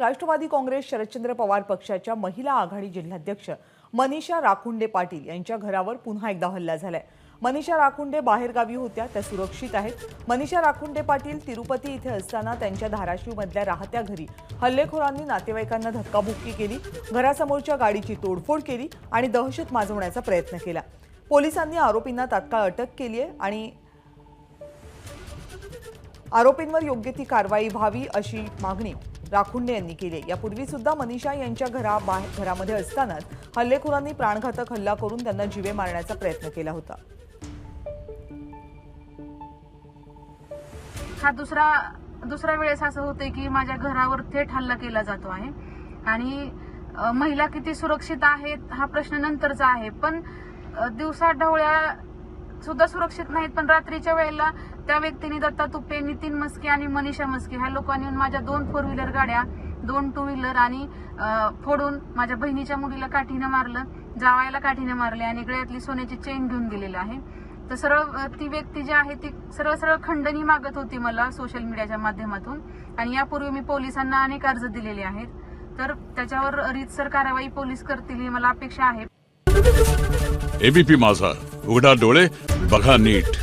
राष्ट्रवादी काँग्रेस शरदचंद्र पवार पक्षाच्या महिला आघाडी जिल्हाध्यक्ष मनीषा राखुंडे पाटील यांच्या घरावर पुन्हा एकदा हल्ला झालाय. मनीषा राखुंडे बाहेरगावी होत्या त्या सुरक्षित आहेत. मनीषा राखुंडे पाटील तिरुपती इथे असताना त्यांच्या धाराशिवमधल्या राहत्या घरी हल्लेखोरांनी नातेवाईकांना धक्काबुक्की केली घरासमोरच्या गाडीची तोडफोड केली आणि दहशत माजवण्याचा प्रयत्न केला. पोलिसांनी आरोपींना तात्काळ अटक केली आहे आणि आरोपींवर योग्य ती कारवाई व्हावी अशी मागणी राखुंडे यांनी केली. यापूर्वी सुद्धा मनीषा यांच्या घरा घरामध्ये असतानाच हल्लेखोरांनी प्राणघातक हल्ला करून त्यांना जीवे मारण्याचा प्रयत्न केला होता. हा दुसरा दुसऱ्या वेळेस असं होते की माझ्या घरावर थेट हल्ला केला जातो आहे. आणि महिला किती सुरक्षित आहेत हा प्रश्न नंतरचा आहे. पण दिवसाढवळ्या दिवसा ढवळ्या सुद्धा सुरक्षित नाहीत. पण रात्रीच्या वेळेला त्या व्यक्तीने दत्ता तुपे नितीन मस्के आणि मनीषा मस्के ह्या लोकांनी येऊन माझ्या दोन फोर व्हीलर गाड्या दोन टू व्हीलर आणि फोडून माझ्या बहिणीच्या मुलीला काठीनं मारलं जावायला काठीनं मारले आणि गळ्यातली सोन्याची चेन घेऊन गेलेलं आहे. तर सरळ ती व्यक्ती जी आहे ती सरळ सरळ खंडणी मागत होती मला सोशल मीडियाच्या माध्यमातून आणि यापूर्वी मी पोलिसांना अनेक अर्ज दिलेले आहेत. तर त्याच्यावर रीतसर कारवाई पोलीस करतील ही मला अपेक्षा आहे. एबीपी माझा. उघडा डोळे बघा नीट.